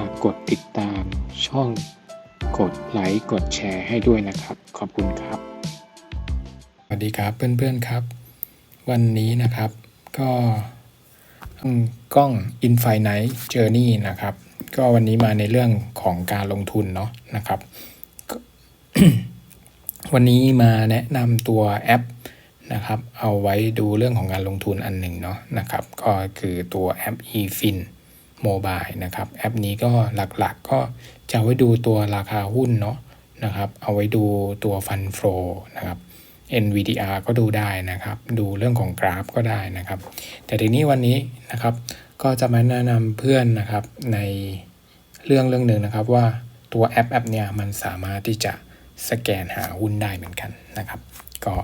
ฝากกดติดตามช่อง กดไลค์กดแชร์ให้ด้วยนะครับ ขอบคุณครับ สวัสดีครับเพื่อนๆครับ วันนี้นะครับก็กล้อง Infinite Journey นะครับ ก็วันนี้มาในเรื่องของการลงทุนเนาะนะครับ วันนี้มาแนะนำตัวแอปนะครับ เอาไว้ดูเรื่องของการลงทุนอันหนึ่งเนาะนะครับ ก็คือตัวแอป eFin Mobile นะครับแอปนี้ก็หลักๆก็จะเอาไว้ดูตัวราคาหุ้นเนาะนะครับ เอาไว้ดูตัวฟันโฟนะครับ NVDR ก็ดูได้นะครับ ดูเรื่องของกราฟก็ได้นะครับ แต่ทีนี้วันนี้นะครับก็จะมาแนะนำเพื่อนนะครับในเรื่องเรื่องหนึ่งนะครับว่าตัวแอปแอปเนี่ยมันสามารถที่จะสแกนหาหุ้นได้เหมือนกันนะครับ ก็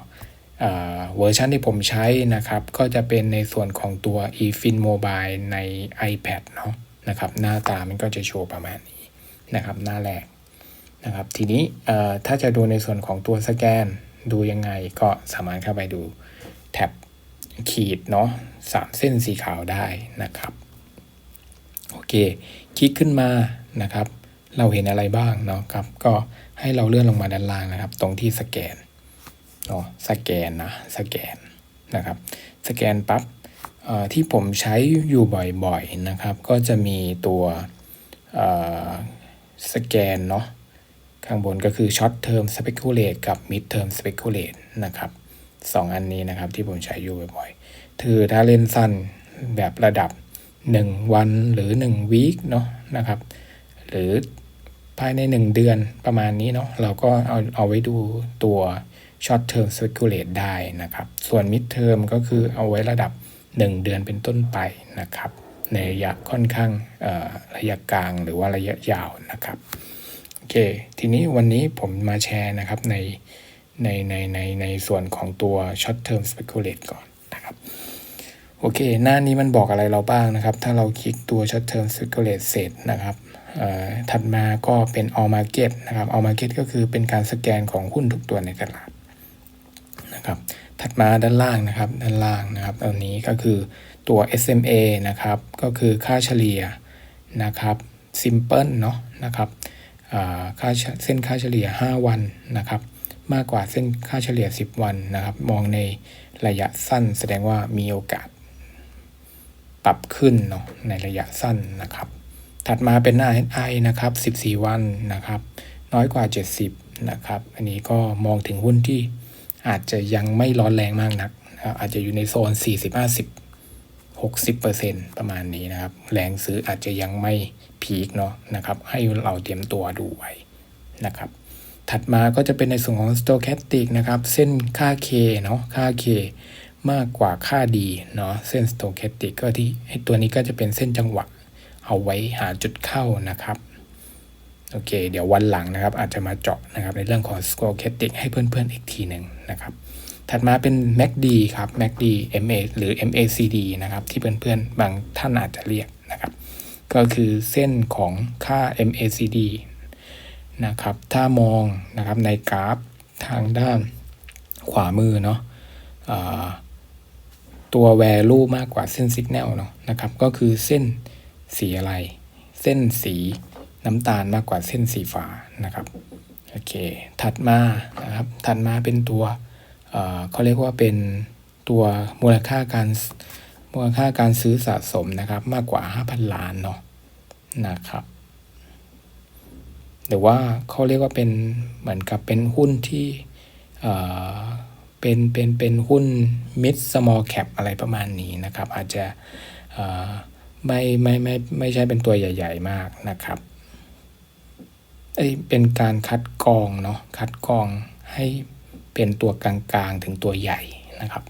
เวอร์ชันที่ผมใช้นะครับ ก็จะเป็นในส่วนของตัว eFin Mobile ใน iPad เนาะนะครับ หน้าตามันก็จะโชว์ประมาณนี้นะครับ หน้าแรกนะครับ ทีนี้ถ้าจะดูในส่วนของตัวสแกนดูยังไงก็สามารถเข้าไปดูแท็บขีดเนาะสามเส้นสีขาวได้นะครับโอเค คลิกขึ้นมานะครับ เราเห็นอะไรบ้างเนาะครับ ก็ให้เราเลื่อนลงมาด้านล่างนะครับ ตรงที่สแกน เนาะสแกนนะสแกนนะครับ สแกนปั๊บเอ่อที่ผมใช้อยู่บ่อยๆนะครับ ก็จะมีตัวเอ่อสแกนเนาะข้างบนก็คือ short term speculate กับ mid term speculate นะครับสองอันนี้นะครับที่ผมใช้อยู่บ่อยๆคือถ้าเล่นสั้นแบบระดับ 1 วันหรือ1 week เนาะนะครับ หรือภายใน 1 เดือนประมาณนี้เนาะเราก็เอาเอาไว้ดูตัว short term speculate ได้นะครับ ส่วน mid term ก็คือเอาไว้ระดับ 1 เดือนเป็นต้นไปนะครับ ในระยะค่อนข้างระยะกลางหรือว่าระยะยาวนะครับโอเค ทีนี้วันนี้ผมมาแชร์นะครับในในในในในส่วนของตัว short term speculate ก่อนนะครับโอเค หน้านี้มันบอกอะไรเราบ้างนะครับ ถ้าเราคลิกตัว short term speculate เสร็จนะครับถัดมาก็เป็น all market นะครับ all market ก็คือเป็นการสแกนของหุ้นทุกตัวในตลาด นะครับ ถัดมาด้านล่างนะครับ ด้านล่างนะครับตอนนี้ก็คือตัว SMA นะครับ ก็คือค่าเฉลี่ยนะครับ simple เนาะนะครับค่าเส้นค่าเฉลี่ย 5 วันนะครับ มากกว่าเส้นค่าเฉลี่ย 10 วันนะครับ มองในระยะสั้น แสดงว่ามีโอกาสปรับขึ้นเนาะในระยะสั้นนะครับ ถัดมาเป็นหน้า SI นะครับ 14 วันนะครับ น้อยกว่า 70 นะครับ อันนี้ก็มองถึงหุ้นที่ อาจจะยังไม่ร้อนแรงมากนักนะครับอาจจะอยู่ในโซน 40-50 60%ประมาณนี้นะครับ แรงซื้ออาจจะยังไม่พีคเนาะนะครับ ให้เราเตรียมตัวดูไว้นะครับ ถัดมาก็จะเป็นในส่วนของ stochastic นะครับ เส้นค่า K เนาะค่า K มากกว่าค่า D เนาะเส้น stochastic ก็ที่ไอตัวนี้ก็จะเป็นเส้นจังหวะ เอาไว้หาจุดเข้านะครับ โอเค เดี๋ยววันหลังนะครับ อาจจะมาเจาะนะครับในเรื่องของ stochastic ให้เพื่อนๆอีกทีหนึ่งนะครับ ถัดมาเป็น MACD ครับ MACD MA หรือ MACD นะครับ ที่เพื่อนๆบางท่านอาจจะเรียกนะครับ ก็คือเส้นของค่า MACD นะครับ ถ้ามองนะครับในกราฟทางด้านขวามือเนาะตัว value มากกว่าเส้น signal เนาะนะครับ ก็คือเส้นสีอะไร เส้นสี น้ำตาลมากกว่าเส้นสีฟ้านะครับโอเคถัดมานะครับถัดมาเป็นตัวเเขาเรียกว่าเป็นตัวมูลค่าการมูลค่าการซื้อสะสมนะครับมากกว่า 5,000 ล้านเนาะนะครับหรือว่าเขาเรียกว่าเป็นเหมือนกับเป็นหุ้นที่เเป็นเป็นเป็นหุ้น mid small cap อะไรประมาณนี้นะครับ อาจจะเอ่ไม่ไม่ไม่ไม่ใช่เป็นตัวใหญ่ ๆ มากนะครับ เอ้เป็นการคัดกรองเนาะคัดกรองให้เป็นตัวกลางๆ ถึงตัวใหญ่นะครับ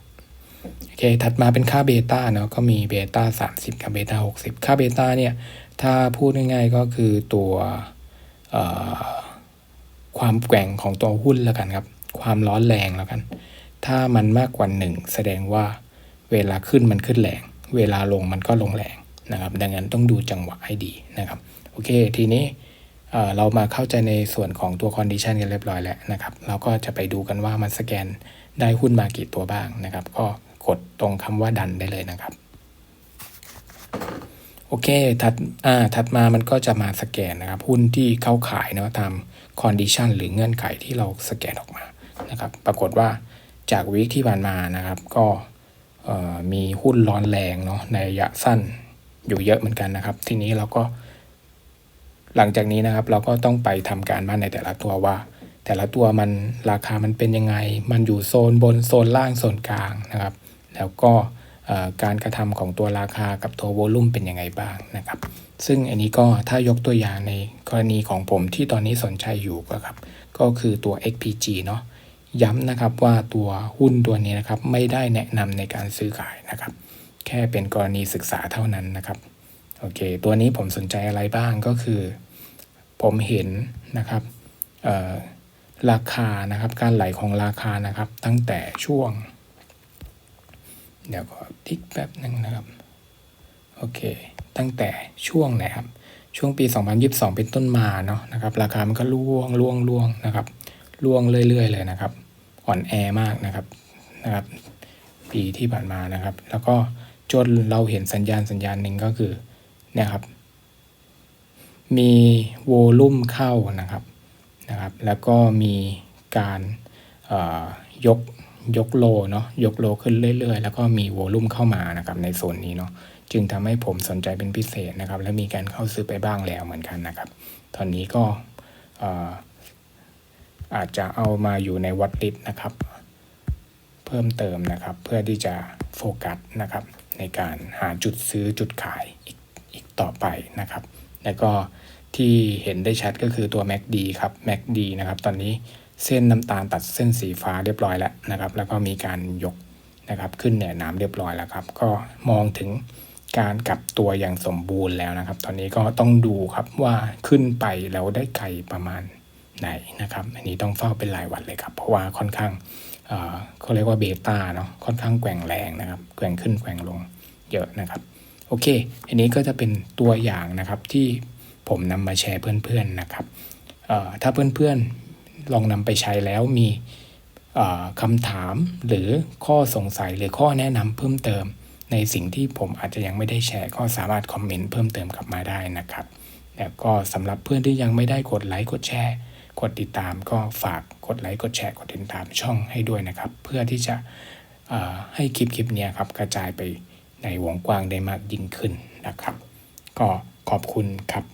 โอเคถัดมาเป็นค่าเบต้าเนาะก็มีเบต้า30 กับเบต้า60 ค่าเบต้าเนี่ยถ้าพูดง่ายๆก็คือตัวความแกว่งของตัวหุ้นแล้วกันครับ ความร้อนแรงแล้วกัน ถ้ามันมากกว่า1แสดงว่าเวลาขึ้นมันขึ้นแรง เวลาลงมันก็ลงแรงนะครับ ดังนั้นต้องดูจังหวะให้ดีนะครับ โอเค ทีนี้ เรามาเข้าใจในส่วนของตัวคอนดิชันกันเรียบร้อยแล้วนะครับ เราก็จะไปดูกันว่ามันสแกนได้หุ้นมากี่ตัวบ้างนะครับ ก็กดตรงคำว่าดันได้เลยนะครับ โอเค ถัดอ่าถัดมามันก็จะมาสแกนนะครับ หุ้นที่เข้าขายเนาะตามคอนดิชันหรือเงื่อนไขที่เราสแกนออกมานะครับ ปรากฏว่าจากวีคที่ผ่านมานะครับ ก็มีหุ้นร้อนแรงเนาะในระยะสั้นอยู่เยอะเหมือนกันนะครับ ทีนี้เราก็ หลังจากนี้นะครับเราก็ต้องไปทำการบ้านในแต่ละตัวว่า แต่ละตัวมันราคามันเป็นยังไง มันอยู่โซนบนโซนล่างโซนกลางนะครับ แล้วก็การกระทำของตัวราคากับตัวโวลุ่มเป็นยังไงบ้างนะครับ ซึ่งอันนี้ก็ถ้ายกตัวอย่างในกรณีของผมที่ตอนนี้สนใจอยู่ก็ครับ ก็คือตัว XPG เนาะย้ำนะครับว่าตัวหุ้นตัวนี้นะครับไม่ได้แนะนำในการซื้อขายนะครับ แค่เป็นกรณีศึกษาเท่านั้นนะครับ โอเค ตัวนี้ผมสนใจอะไรบ้างก็คือ ผมเห็นนะครับราคานะครับการไหลของราคานะครับ ตั้งแต่ช่วง เดี๋ยวก็ทิกแป๊บหนึ่งนะครับโอเค ตั้งแต่ช่วงไหนครับ ช่วงปี 2022 เป็นต้นมาเนาะนะครับ ราคามันก็ล่วงล่วงล่วงนะครับล่วงเรื่อย ๆ เลยนะครับ อ่อนแอมากนะครับนะครับ ปีที่ผ่านมานะครับ แล้วก็จนเราเห็นสัญญาณสัญญาณหนึ่งก็คือ นี่ยครับ มีโวลุ่มเข้านะครับนะครับ แล้วก็มีการยกยกโลเนาะยกโลขึ้นเรื่อย ๆ แล้วก็มีโวลุ่มเข้ามานะครับในโซนนี้เนาะจึงทำให้ผมสนใจเป็นพิเศษนะครับ และมีการเข้าซื้อไปบ้างแล้วเหมือนกันนะครับ ตอนนี้ก็เอ่อาจจะเอามาอยู่ในวัดลิสนะครับ เพิ่มเติมนะครับ เพื่อที่จะโฟกัสนะครับ ในการหาจุดซื้อจุดขายอีก ต่อไปนะครับ แล้วก็ที่เห็นได้ชัดก็คือตัว MACD ครับ MACD นะครับ ตอนนี้เส้นน้ำตาลตัดเส้นสีฟ้าเรียบร้อยแล้วนะครับ แล้วก็มีการยกนะครับขึ้นเหนือน้ำเรียบร้อยแล้วครับ ก็มองถึงการกลับตัวอย่างสมบูรณ์แล้วนะครับ ตอนนี้ก็ต้องดูครับว่าขึ้นไปแล้วได้ไกลประมาณไหนนะครับ อันนี้ต้องเฝ้าเป็นรายวันเลยครับ เพราะว่าค่อนข้างเอ่อเขาเรียกว่าเบต้าเนาะ ค่อนข้างแกว่งแรงนะครับ แกว่งขึ้นแกว่งลงเยอะนะครับ โอเค อันนี้ก็จะเป็นตัวอย่างนะครับที่ผมนำมาแชร์เพื่อนๆนะครับถ้าเพื่อนๆลองนำไปใช้แล้วมีคำถามหรือข้อสงสัยหรือข้อแนะนำเพิ่มเติม ในสิ่งที่ผมอาจจะยังไม่ได้แชร์ก็สามารถคอมเมนต์เพิ่มเติมกลับมาได้นะครับแล้วก็สำหรับเพื่อนที่ยังไม่ได้กดไลค์กดแชร์กดติดตามก็ฝากกดไลค์กดแชร์กดติดตามช่องให้ด้วยนะครับ เพื่อที่จะให้คลิปคลิปนี้ครับกระจายไป ในวงกว้างได้มากยิ่งขึ้นนะครับ ก็ขอบคุณครับ